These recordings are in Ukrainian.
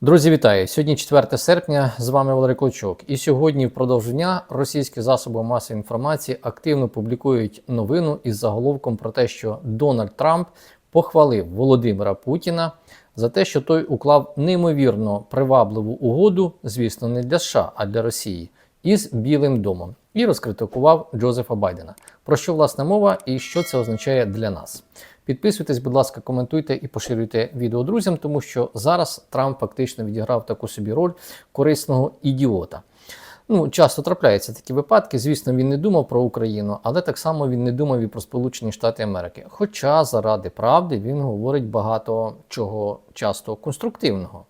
Друзі, вітаю! Сьогодні 4 серпня. З вами Валерій Клочок. І сьогодні, впродовж дня, російські засоби масової інформації активно публікують новину із заголовком про те, що Дональд Трамп похвалив Володимира Путіна за те, що той уклав неймовірно привабливу угоду, звісно, не для США, а для Росії, із Білим домом і розкритикував Джозефа Байдена. Про що власне мова і що це означає для нас? Підписуйтесь, будь ласка, коментуйте і поширюйте відео друзям, тому що зараз Трамп фактично відіграв таку собі роль корисного ідіота. Ну, часто трапляються такі випадки. Звісно, він не думав про Україну, але так само він не думав і про Сполучені Штати Америки. Хоча заради правди він говорить багато чого часто конструктивного.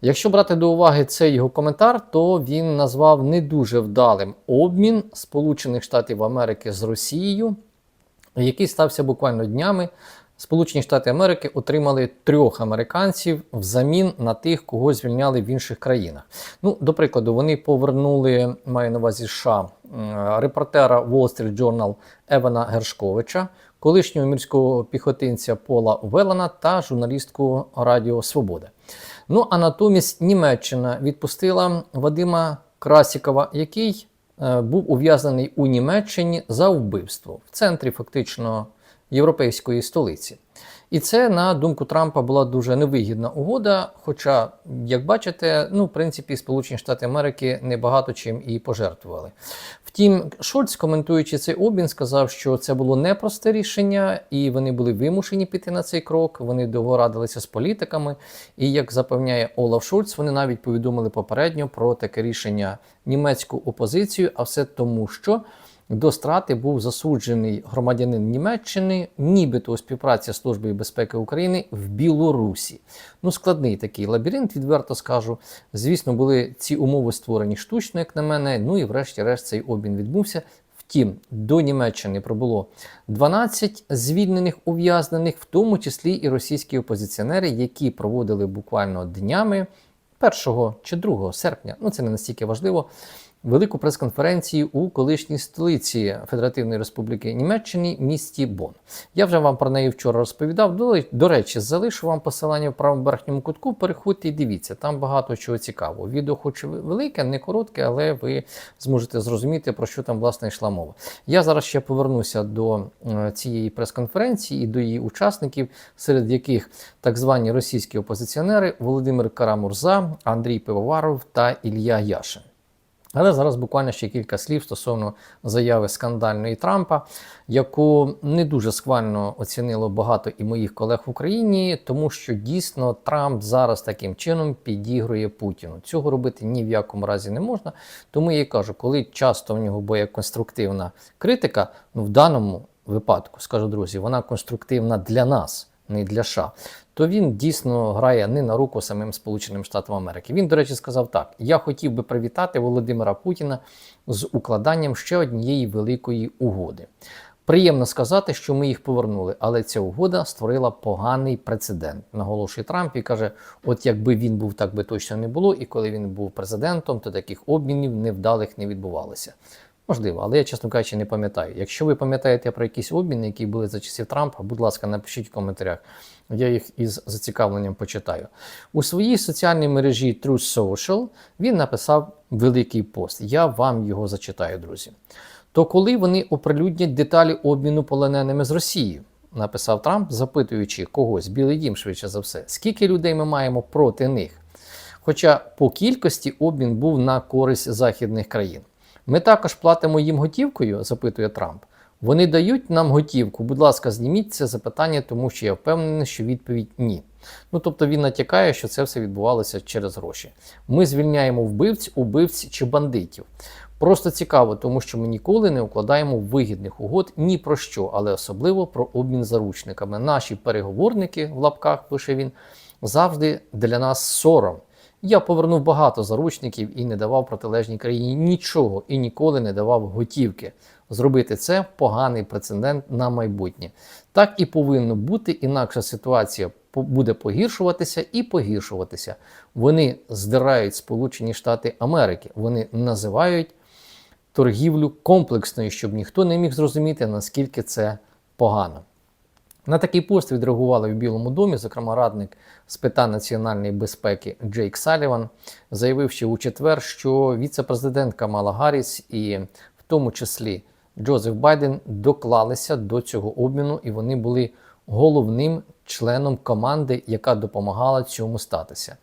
Якщо брати до уваги цей його коментар, то він назвав не дуже вдалим обмін Сполучених Штатів Америки з Росією, який стався буквально днями. Сполучені Штати Америки отримали трьох американців взамін на тих, кого звільняли в інших країнах. Ну, до прикладу, вони повернули, маю на увазі США, репортера Wall Street Journal Евана Гершковича, колишнього мірського піхотинця Пола Велана та журналістку Радіо Свобода. Ну а натомість Німеччина відпустила Вадима Красікова, який був ув'язнений у Німеччині за вбивство в центрі фактично європейської столиці. І це, на думку Трампа, була дуже невигідна угода. Хоча, як бачите, ну, в принципі, Сполучені Штати Америки небагато чим і пожертвували. Втім, Шольц, коментуючи цей обмін, сказав, що це було непросте рішення, і вони були вимушені піти на цей крок. Вони довго радилися з політиками. І як запевняє Олаф Шольц, вони навіть повідомили попередньо про таке рішення німецьку опозицію, а все тому, що. До страти був засуджений громадянин Німеччини, нібито у співпраці з Службою безпеки України в Білорусі. Ну, складний такий лабіринт, відверто скажу. Звісно, були ці умови створені штучно, як на мене. Ну і врешті-решт цей обмін відбувся. Втім, до Німеччини прибуло 12 звільнених ув'язнених, в тому числі і російські опозиціонери, які проводили буквально днями 1 чи 2 серпня. Ну це не настільки важливо велику прес-конференцію у колишній столиці Федеративної Республіки Німеччини місті Бон. Я вже вам про неї вчора розповідав. До, до речі, залишу вам посилання в правому верхньому кутку. Переходьте і дивіться, там багато чого цікавого. Відео, хоч велике, не коротке, але ви зможете зрозуміти, про що там власне йшла мова. Я зараз ще повернуся до е, цієї прес-конференції і до її учасників, серед яких так звані російські опозиціонери Володимир Карамурза, Андрій Пивоваров та Ілля Яшин. Але зараз буквально ще кілька слів стосовно заяви скандальної Трампа, яку не дуже схвально оцінило багато і моїх колег в Україні, тому що дійсно Трамп зараз таким чином підігрує Путіну. Цього робити ні в якому разі не можна. Тому я і кажу, коли часто в нього буде конструктивна критика, ну в даному випадку, скажу друзі, вона конструктивна для нас. Не для США, то він дійсно грає не на руку самим Сполученим Штатам Америки. Він, до речі, сказав так: я хотів би привітати Володимира Путіна з укладанням ще однієї великої угоди. Приємно сказати, що ми їх повернули, але ця угода створила поганий прецедент. Наголошує Трамп і каже: от якби він був, так би точно не було, і коли він був президентом, то таких обмінів невдалих не відбувалося. Можливо, але я, чесно кажучи, не пам'ятаю. Якщо ви пам'ятаєте про якісь обміни, які були за часів Трампа, будь ласка, напишіть в коментарях. Я їх із зацікавленням почитаю. У своїй соціальній мережі Truth Social він написав великий пост. Я вам його зачитаю, друзі. То коли вони оприлюднять деталі обміну полоненими з Росією, написав Трамп, запитуючи когось, Білий Дім швидше за все, скільки людей ми маємо проти них. Хоча по кількості обмін був на користь західних країн. Ми також платимо їм готівкою, запитує Трамп. Вони дають нам готівку. Будь ласка, зніміть це запитання, тому що я впевнений, що відповідь ні. Ну тобто він натякає, що це все відбувалося через гроші. Ми звільняємо вбивць, убивць чи бандитів. Просто цікаво, тому що ми ніколи не укладаємо вигідних угод ні про що, але особливо про обмін заручниками. Наші переговорники в лапках пише він завжди для нас сором. Я повернув багато заручників і не давав протилежній країні нічого і ніколи не давав готівки. Зробити це поганий прецедент на майбутнє. Так і повинно бути, інакша ситуація буде погіршуватися і погіршуватися. Вони здирають Сполучені Штати Америки, вони називають торгівлю комплексною, щоб ніхто не міг зрозуміти, наскільки це погано. На такий пост відреагували в Білому домі, зокрема радник з питань національної безпеки Джейк Саліван, заявивши у четвер, що віце-президент Камала Гарріс і в тому числі Джозеф Байден доклалися до цього обміну, і вони були головним членом команди, яка допомагала цьому статися.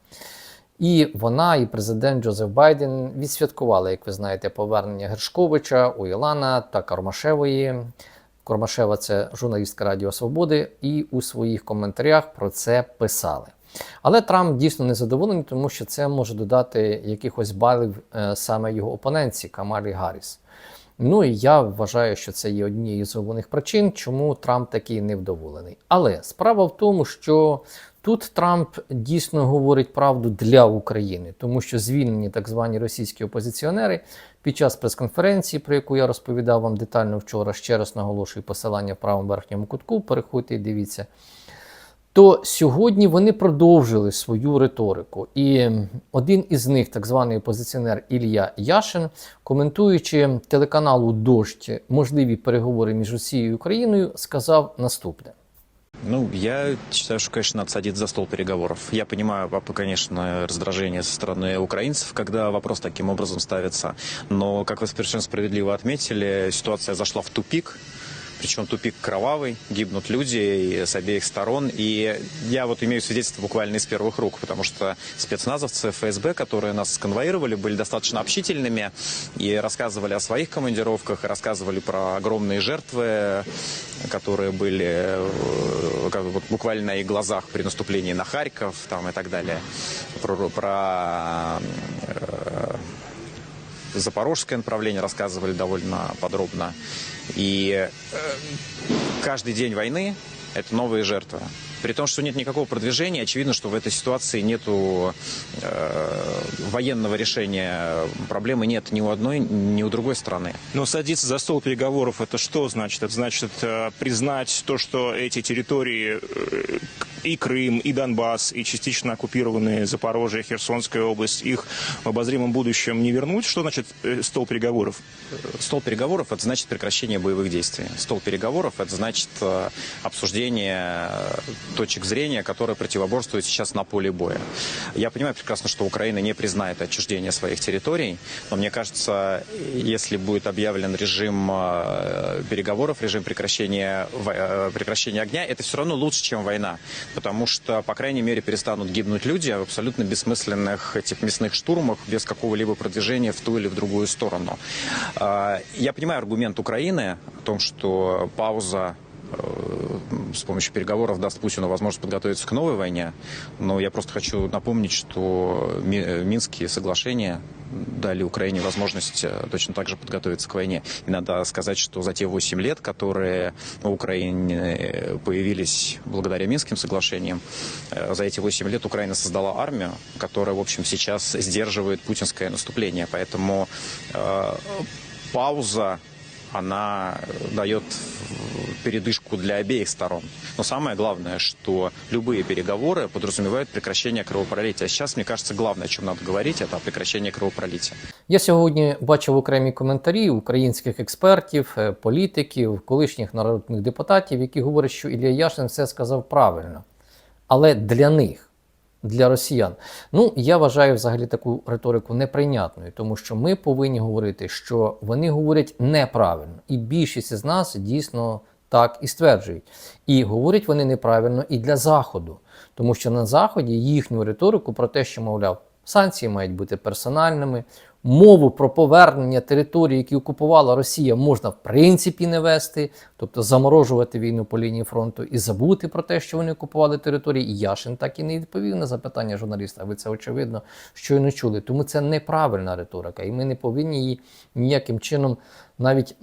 І вона, і президент Джозеф Байден відсвяткували, як ви знаєте, повернення Гершковича, Уілана та Кармашевої. Кормашева це журналістка Радіо Свободи, і у своїх коментарях про це писали. Але Трамп дійсно не задоволений, тому що це може додати якихось балів е, саме його опонентці Камалі Гарріс. Ну і я вважаю, що це є однією з головних причин, чому Трамп такий невдоволений. Але справа в тому, що тут Трамп дійсно говорить правду для України, тому що звільнені так звані російські опозиціонери під час прес-конференції, про яку я розповідав вам детально вчора, ще раз наголошую посилання в правому верхньому кутку. Переходьте і дивіться то сьогодні вони продовжили свою риторику. І один із них, так званий опозиціонер Ілля Яшин, коментуючи телеканалу Дождь можливі переговори між Росією і Україною, сказав наступне. Ну, я считаю, что, конечно, надо садиться за стол переговоров. Я понимаю, конечно, раздражение со стороны украинцев, когда вопрос таким образом ставится. Но, как вы совершенно справедливо отметили, ситуация зашла в тупик. Причем тупик кровавый, гибнут люди с обеих сторон. И я вот имею свидетельство буквально из первых рук, потому что спецназовцы ФСБ, которые нас конвоировали, были достаточно общительными и рассказывали о своих командировках, и рассказывали про огромные жертвы, которые были э, вот буквально на их глазах при наступлении на Харьков там, и так далее. Про, про э, запорожское направление рассказывали довольно подробно. И э, каждый день войны это новые жертвы. При том, что нет никакого продвижения, очевидно, что в этой ситуации нету э, военного решения проблемы нет ни у одной, ни у другой страны. Но садиться за стол переговоров это что значит? Это значит э, признать то, что эти территории э, и Крым, и Донбасс, и частично оккупированные Запорожье, Херсонская область, их в обозримом будущем не вернуть? Что значит э, стол переговоров? Стол переговоров это значит прекращение боевых действий. Стол переговоров это значит э, обсуждение э, точек зрения, которые противоборствуют сейчас на поле боя. Я понимаю прекрасно, что Украина не признает отчуждение своих территорий, но мне кажется, если будет объявлен режим э, переговоров, режим прекращения, э, прекращения огня, это все равно лучше, чем война. Потому что, по крайней мере, перестанут гибнуть люди в абсолютно бессмысленных этих мясных штурмах без какого-либо продвижения в ту или в другую сторону. Э, Я понимаю аргумент Украины о том, что пауза э, с помощью переговоров даст Путину возможность подготовиться к новой войне. Но я просто хочу напомнить, что Ми- Минские соглашения дали Украине возможность э, точно так же подготовиться к войне. И надо сказать, что за те 8 лет, которые у Украины э, появились благодаря Минским соглашениям, э, за эти 8 лет Украина создала армию, которая, в общем, сейчас сдерживает путинское наступление. Поэтому э, пауза она дает передышку для обеих сторон. Но самое главное, что любые переговоры подразумевают прекращение кровопролития. Сейчас, мне кажется, главное, о чем надо говорить, это о прекращении кровопролития. Я сьогодні бачив окремі коментарі українських експертів, е, політиків, колишніх народних депутатів, які говорять, що Ілля Яшин все сказав правильно. Але для них, для росіян. Ну, я вважаю взагалі таку риторику неприйнятною, тому що ми повинні говорити, що вони говорять неправильно. І більшість із нас дійсно так і стверджують. І говорять вони неправильно і для Заходу, тому що на Заході їхню риторику про те, що, мовляв, санкції мають бути персональними, мову про повернення територій, які окупувала Росія, можна в принципі не вести, тобто заморожувати війну по лінії фронту і забути про те, що вони окупували території. І Яшин так і не відповів на запитання журналіста. Ви це очевидно щойно чули. Тому це неправильна риторика, і ми не повинні її ніяким чином навіть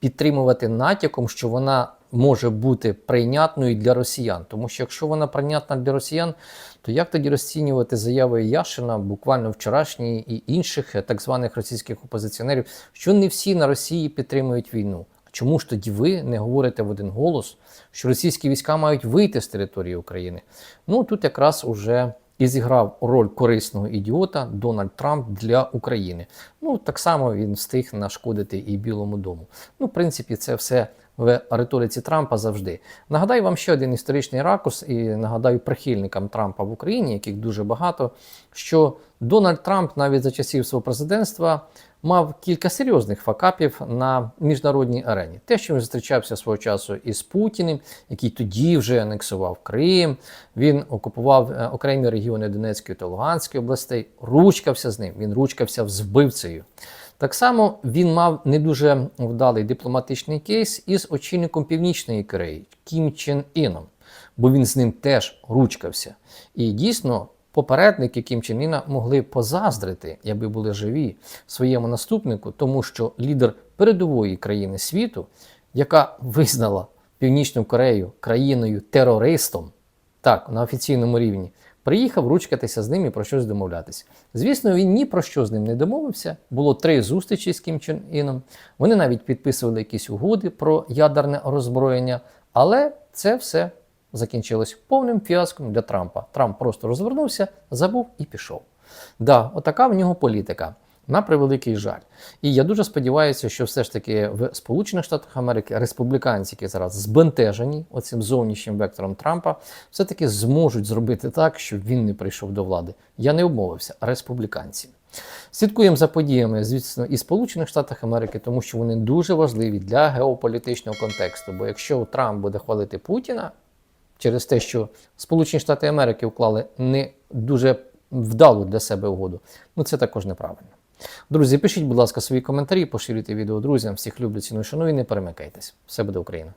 підтримувати натяком, що вона може бути прийнятною для росіян. Тому що якщо вона прийнятна для росіян, то як тоді розцінювати заяви Яшина, буквально вчорашні і інших е, так званих російських опозиціонерів, що не всі на Росії підтримують війну? Чому ж тоді ви не говорите в один голос, що російські війська мають вийти з території України? Ну тут якраз уже і зіграв роль корисного ідіота Дональд Трамп для України. Ну так само він встиг нашкодити і Білому дому. Ну, в принципі, це все в риториці Трампа завжди. Нагадаю вам ще один історичний ракурс, і нагадаю прихильникам Трампа в Україні, яких дуже багато, що Дональд Трамп навіть за часів свого президентства мав кілька серйозних факапів на міжнародній арені. Те, що він зустрічався свого часу із Путіним, який тоді вже анексував Крим, він окупував е, окремі регіони Донецької та Луганської областей, ручкався з ним, він ручкався з вбивцею. Так само він мав не дуже вдалий дипломатичний кейс із очільником Північної Кореї Кім Чен Іном, бо він з ним теж ручкався. І дійсно попередники Кім Чен Іна могли позаздрити, якби були живі своєму наступнику, тому що лідер передової країни світу, яка визнала Північну Корею країною терористом, так, на офіційному рівні, приїхав ручкатися з ним і про щось домовлятися. Звісно, він ні про що з ним не домовився. Було три зустрічі з Кім Чен Іном. Вони навіть підписували якісь угоди про ядерне роззброєння, але це все закінчилось повним фіаском для Трампа. Трамп просто розвернувся, забув і пішов. Да, отака в нього політика. На превеликий жаль. І я дуже сподіваюся, що все ж таки в Сполучених Штатах Америки республіканці, які зараз збентежені оцим зовнішнім вектором Трампа, все-таки зможуть зробити так, щоб він не прийшов до влади. Я не обмовився, республіканці. Слідкуємо за подіями, звісно, і Сполучених Штатах Америки, тому що вони дуже важливі для геополітичного контексту. Бо якщо Трамп буде хвалити Путіна через те, що Сполучені Штати Америки вклали не дуже вдалу для себе угоду, ну це також неправильно. Друзі, пишіть, будь ласка, свої коментарі, поширюйте відео друзям. Всіх люблю, ціную, шаную і не перемикайтесь. Все буде Україна!